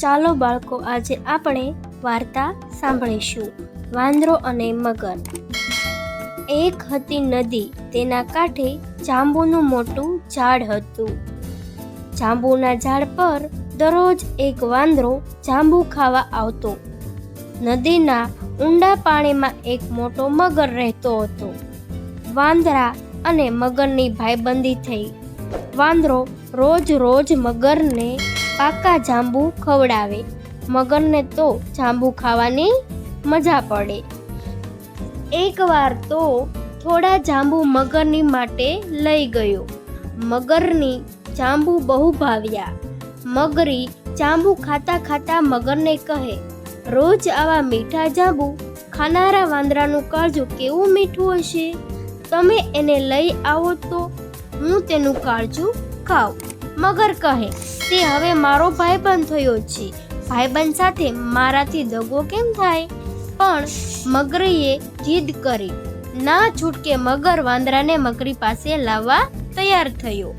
ચાલો બાળકો, આજે આપણે વાર્તા સાંભળીશું. વાંદરો અને મગર એક હતી નદી, તેના કાંઠે જાંબુનું મોટું ઝાડ હતું. જાંબુના ઝાડ પર દરરોજ એક વાંદરો જાંબુ ખાવા આવતો. નદીના ઊંડા પાણીમાં એક મોટો મગર રહેતો હતો. વાંદરા અને મગરની ભાઈબંધી થઈ. વાંદરો રોજ રોજ મગરને પાકા જાંબુ ખવડાવે. મગરને તો જાંબુ ખાવાની મજા પડે. એકવાર તો થોડા જાંબુ મગરની માટે લઈ ગયો. મગરની જાંબુ બહુ ભાવ્યા. મગરી જાંબુ ખાતા ખાતા મગરને કહે, રોજ આવા મીઠા જાંબુ ખાનારા વાંદરાનું કાળજું કેવું મીઠું હશે? તમે એને લઈ આવો તો હું તેનું કાળજું ખાઉં. મગર કહે તે હવે મારો ભાઈબંધ થયો છે. ભાઈબંધ સાથે મારાથી દગો કેમ થાય? પણ મગરીએ જીદ કરી. ના છૂટકે મગર વાંદરાને મગરી પાસે લાવવા તૈયાર થયો.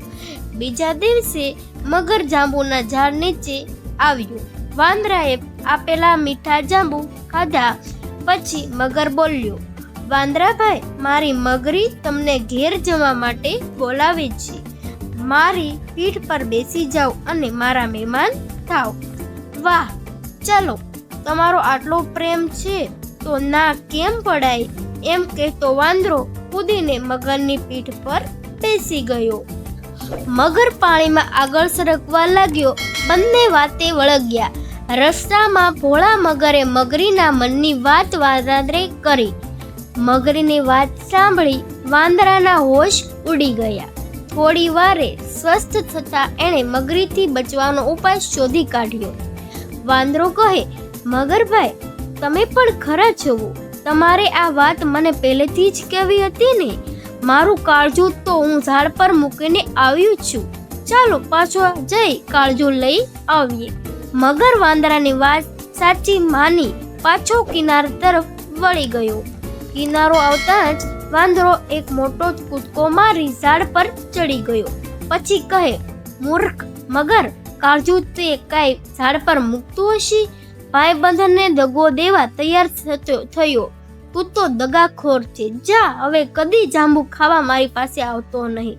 બીજા દિવસે મગર જાંબુના ઝાડ નીચે આવ્યો. વાંદરાએ આપેલા મીઠા જાંબુ ખાધા પછી મગર બોલ્યો, વાંદરાભાઈ, મારી મગરી તમને ઘેર જવા માટે બોલાવે છે. મારી પીઠ પર બેસી જાઓ અને મારા મહેમાન થાઓ. વાહ, ચલો, તમારો આટલો પ્રેમ છે તો ના કેમ પડાય? એમ કહેતો વાંદરો કૂદીને મગરની પીઠ પર બેસી ગયો. મગર પાણીમાં આગળ સરકવા લાગ્યો. બંને વાતે વળગ્યા. રસ્તામાં ભોળા મગરે મગરીના મનની વાત વાંદરે કરી. મગરીની વાત સાંભળી વાંદરાના હોશ ઉડી ગયા. થોડી વારે સ્વસ્થ થતા એણે મગરીથી બચવાનો ઉપાય શોધી કાઢ્યો. વાંદરો કહે, મગરભાઈ, તમે પણ ખરા છો. તમારે આ વાત મને પહેલેથી જ કહેવી હતી ને. મારું કાળજું તો હું ઝાડ પર મૂકીને આવ્યું છું. ચાલો પાછો જઈ કાળજું લઈ આવીએ. મગર વાંદરાની વાત સાચી માની પાછો કિનાર તરફ વળી ગયો. કિનારો આવતા જ વાંદરો એક મોટો કૂદકો મારી ઝાડ પર ચડી ગયો. પછી કહે, મૂર્ખ, મગર, કાળજુ તે કાંઈ ઝાડ પર મૂકતું હશે? ભાઈબંધને દગો દેવા તૈયાર થતો, થયો. તું દગાખોર છે. જા, હવે કદી જાંબુ ખાવા મારી પાસે આવતો નહીં.